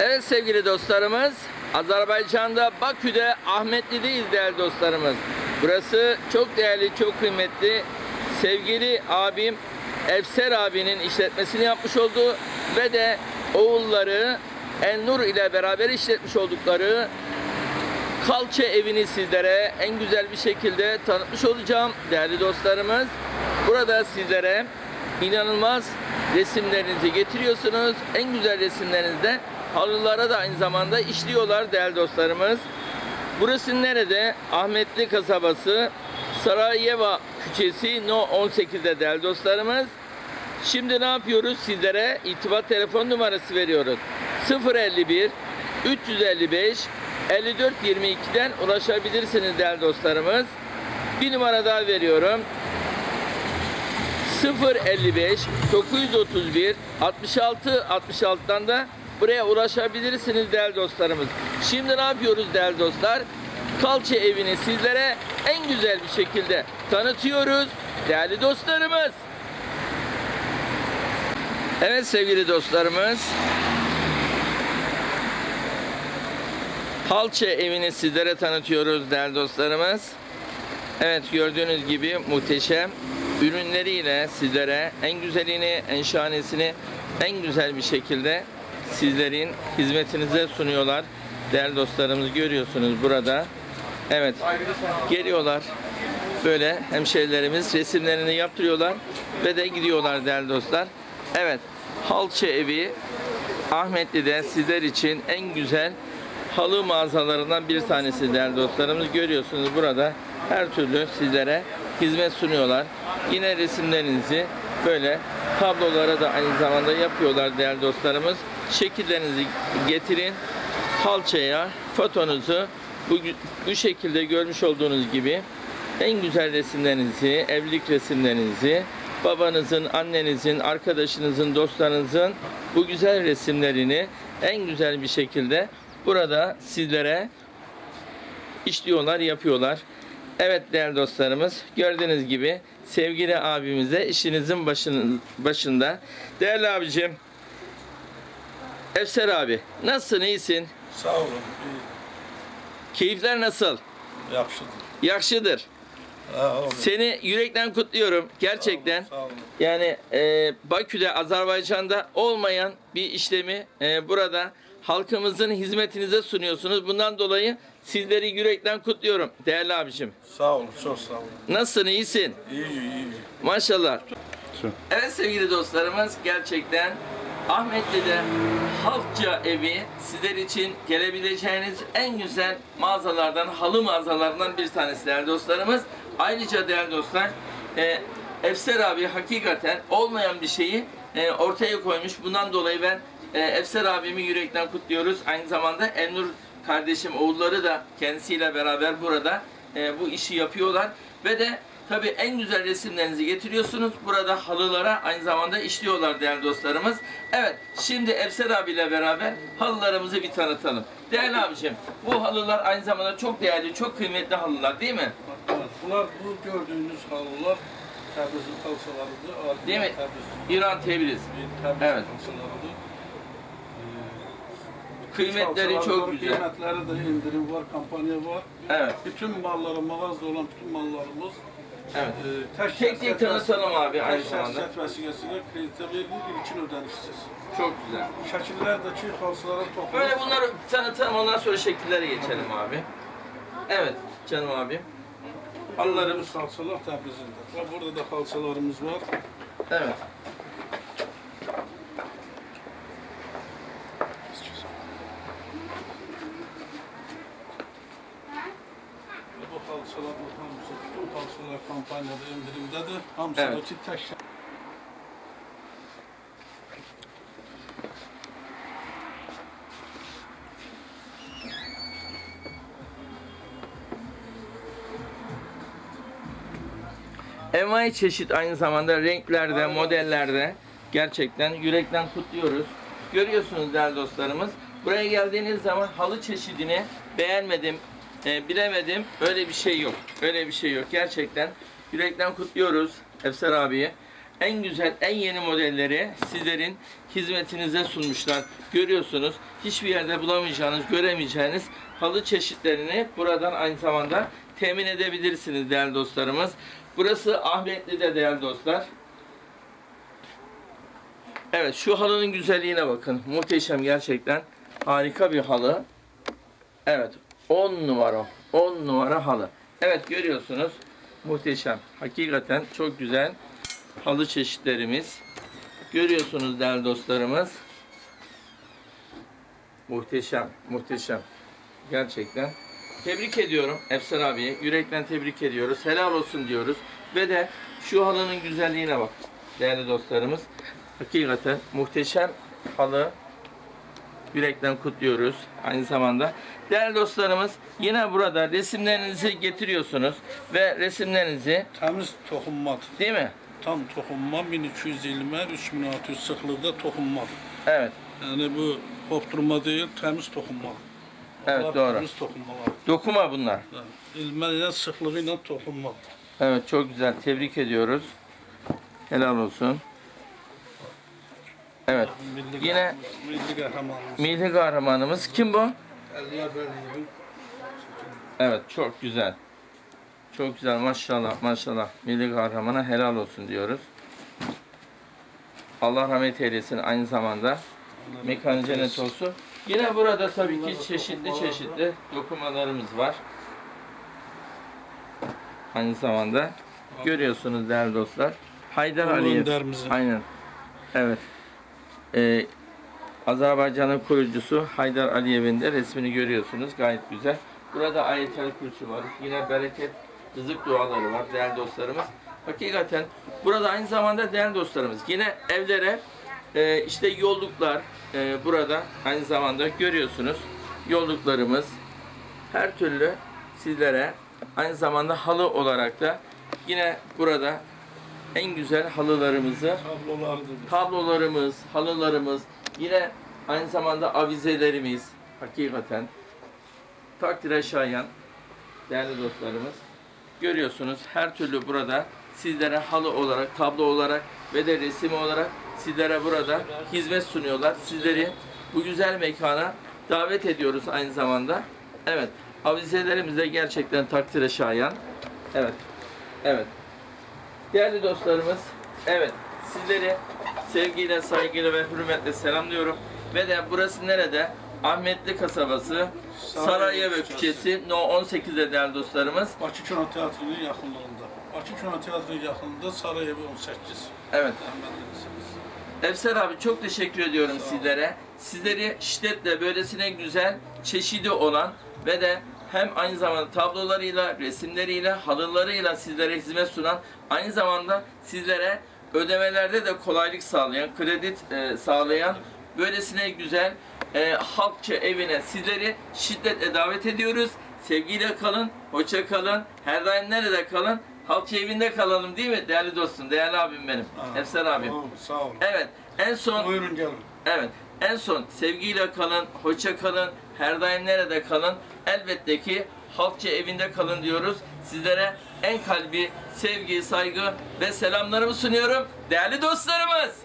Evet sevgili dostlarımız, Azerbaycan'da Bakü'de Ahmetli'deyiz değerli dostlarımız. Burası çok değerli, çok kıymetli. Sevgili abim Efser abinin işletmesini yapmış olduğu ve de oğulları Ennur ile beraber işletmiş oldukları Kalça evini sizlere en güzel bir şekilde tanıtmış olacağım değerli dostlarımız. Burada sizlere inanılmaz resimlerinizi getiriyorsunuz. En güzel resimlerinizde halılara da aynı zamanda işliyorlar değerli dostlarımız. Burası nerede? Ahmetli kasabası Sarayeva küçesi No 18'de değerli dostlarımız. Şimdi ne yapıyoruz? Sizlere irtibat telefon numarası veriyoruz. 051 355 54 22'den ulaşabilirsiniz değerli dostlarımız. Bir numara daha veriyorum. 055 931 66 66'dan da buraya ulaşabilirsiniz değerli dostlarımız. Şimdi ne yapıyoruz değerli dostlar? Kalça evini sizlere en güzel bir şekilde tanıtıyoruz değerli dostlarımız. Evet sevgili dostlarımız. Halça evini sizlere tanıtıyoruz değerli dostlarımız. Evet gördüğünüz gibi muhteşem ürünleriyle sizlere en güzelini, en şahanesini en güzel bir şekilde sizlerin hizmetinize sunuyorlar. Değerli dostlarımız görüyorsunuz burada. Evet geliyorlar böyle hemşerilerimiz resimlerini yaptırıyorlar ve de gidiyorlar değerli dostlar. Evet Halça evi Ahmetli'de sizler için en güzel halı mağazalarından bir tanesi değerli dostlarımız. Görüyorsunuz burada her türlü sizlere hizmet sunuyorlar. Yine resimlerinizi böyle tablolara da aynı zamanda yapıyorlar değerli dostlarımız. Şekillerinizi getirin. Halçaya fotonuzu bu, bu şekilde görmüş olduğunuz gibi en güzel resimlerinizi, evlilik resimlerinizi, babanızın, annenizin, arkadaşınızın, dostlarınızın bu güzel resimlerini en güzel bir şekilde burada sizlere işliyorlar, yapıyorlar. Evet değerli dostlarımız, gördüğünüz gibi sevgili abimize işinizin başının, başında. Değerli abicim, Efser abi, nasılsın, iyisin? Sağ olun. Keyifler nasıl? İyi. Yakşıdır. Ha, olun. Seni yürekten kutluyorum gerçekten. Sağ olun. Yani e, Bakü'de, Azerbaycan'da olmayan bir işlemi e, burada halkımızın hizmetinize sunuyorsunuz. Bundan dolayı sizleri yürekten kutluyorum değerli abicim. Sağ olun. Çok sağ olun. Nasılsın, iyisin? İyi, iyi, iyi. Maşallah. Evet sevgili dostlarımız gerçekten Ahmetli'de Halkça Evi sizler için gelebileceğiniz en güzel mağazalardan, halı mağazalarından bir tanesi değerli dostlarımız. Ayrıca değerli dostlar e, Efser abi hakikaten olmayan bir şeyi e, ortaya koymuş. Bundan dolayı ben e, Efser abimi yürekten kutluyoruz. Aynı zamanda Elnur kardeşim oğulları da kendisiyle beraber burada e, bu işi yapıyorlar ve de tabii en güzel resimlerinizi getiriyorsunuz. Burada halılara aynı zamanda işliyorlar değerli dostlarımız. Evet, şimdi Efser abiyle beraber halılarımızı bir tanıtalım. Değerli abicim, bu halılar aynı zamanda çok değerli, çok kıymetli halılar değil mi? Evet, bunlar bu gördüğünüz halılar Təbrizin xalçalarıdır. Adi Değil mi? Təbriz, İran Tebriz. Təbriz Evet. xalçalarıdır. Kıymetleri Xalçaları çok var, güzel. Qiymətləri də indirim var, kampanya var. Evet, Bütün malları, mağazada olan bütün mallarımız evet. e, tek Tek tek tanıtalım abi aynı zamanda. Tek vəsiqəsilə kreditə verilir, ilkin ödənişsiz. Çok güzel. Şəkillərdəki xalçalara toxunur. Böyle bunları tanıtalım ondan sonra şekillere geçelim abi. Evet canım abim. Halılarımız xalçalar Təbrizində. Və burada da xalçalarımız var. Evet. Və bu xalçaların hamısı, bütün xalçalar kampaniyada endirimdədir. Hamısı Evet. şə- Envai çeşit aynı zamanda renklerde, modellerde gerçekten yürekten kutluyoruz. Görüyorsunuz değerli dostlarımız. Buraya geldiğiniz zaman halı çeşidini beğenmedim, e, bilemedim. Öyle bir şey yok. Öyle bir şey yok. Gerçekten yürekten kutluyoruz Efsar abiye. en güzel, en yeni modelleri sizlerin hizmetinize sunmuşlar. Görüyorsunuz hiçbir yerde bulamayacağınız, göremeyeceğiniz halı çeşitlerini buradan aynı zamanda temin edebilirsiniz değerli dostlarımız. Burası Ahmetli'de değerli dostlar. Evet şu halının güzelliğine bakın. Muhteşem gerçekten. Harika bir halı. Evet 10 numara. 10 numara halı. Evet görüyorsunuz. Muhteşem. Hakikaten çok güzel halı çeşitlerimiz. Görüyorsunuz değerli dostlarımız. Muhteşem, muhteşem. Gerçekten. Tebrik ediyorum Efsar abiye. Yürekten tebrik ediyoruz. Helal olsun diyoruz. Ve de şu halının güzelliğine bak değerli dostlarımız. Hakikaten muhteşem halı. Yürekten kutluyoruz aynı zamanda. Değerli dostlarımız yine burada resimlerinizi getiriyorsunuz ve resimlerinizi Təmiz toxunmadır. değil mi? Tam toxunma 1220 3600 sıxlıqda toxunmadır. Evet. Yəni bu qopturma deyil, təmiz toxunmadır. Evet, Bunlar doğru. Təmiz toxunmalar. Dokuma bunlar. İlmə ilə sıxlığı ilə toxunmadır. Evet çok güzel. Tebrik ediyoruz. Helal olsun. Evet. Milli Yine- milli qəhrəmanımız. Milli kahramanımız kim bu? Evet çok güzel. Çok güzel maşallah maşallah. Milli kahramana helal olsun diyoruz. Allah rahmet eylesin aynı zamanda. Mekan cennet olsun. Yine burada tabii ki çeşitli çeşitli dokumalarımız var. Aynı zamanda görüyorsunuz değerli dostlar. Haydar Aliyev. Aynen. Evet. Ee, Azerbaycan'ın kurucusu Haydar Aliyev'in de resmini görüyorsunuz. Gayet güzel. Burada ayetel kürsü var. Yine bereket, rızık duaları var değerli dostlarımız. Hakikaten burada aynı zamanda değerli dostlarımız yine evlere e, işte yolluklar e, burada aynı zamanda görüyorsunuz. Yolluklarımız her türlü sizlere aynı zamanda halı olarak da yine burada en güzel halılarımızı tablolarımız, halılarımız, yine aynı zamanda avizelerimiz hakikaten takdire şayan değerli dostlarımız. Görüyorsunuz her türlü burada sizlere halı olarak, tablo olarak ve de resim olarak sizlere burada hizmet sunuyorlar. Sizleri bu güzel mekana davet ediyoruz aynı zamanda. Evet, avizelerimiz de gerçekten takdire şayan. Evet, evet. Değerli dostlarımız, evet sizleri sevgiyle, saygıyla ve hürmetle selamlıyorum. Ve de burası nerede? Ahmetli kasabası, Sarayevo küçesi, No 18'de değerli dostlarımız. Bakı Kino Teatrının yaxınlığında. Bakı Kino Teatrının yaxınında Sarayevo 18. Evet. Efser abi çok teşekkür ediyorum sizlere. Sizleri şiddetle böylesine güzel, çeşidi olan ve de hem aynı zamanda tablolarıyla, resimleriyle, halılarıyla sizlere hizmet sunan, aynı zamanda sizlere ödemelerde de kolaylık sağlayan, kredi e, sağlayan böylesine güzel e, halkça evine sizleri şiddetle davet ediyoruz. Sevgiyle kalın, hoşça kalın, her daim nerede kalın? Halkça evinde kalalım değil mi değerli dostum, değerli abim benim, Efser abim. Tamam, sağ olun. Evet, en son Buyurun gelin. evet, en son sevgiyle kalın, hoşça kalın, her daim nerede kalın? Elbette ki halkça evinde kalın diyoruz. Sizlere en kalbi sevgi, saygı ve selamlarımı sunuyorum. Değerli dostlarımız,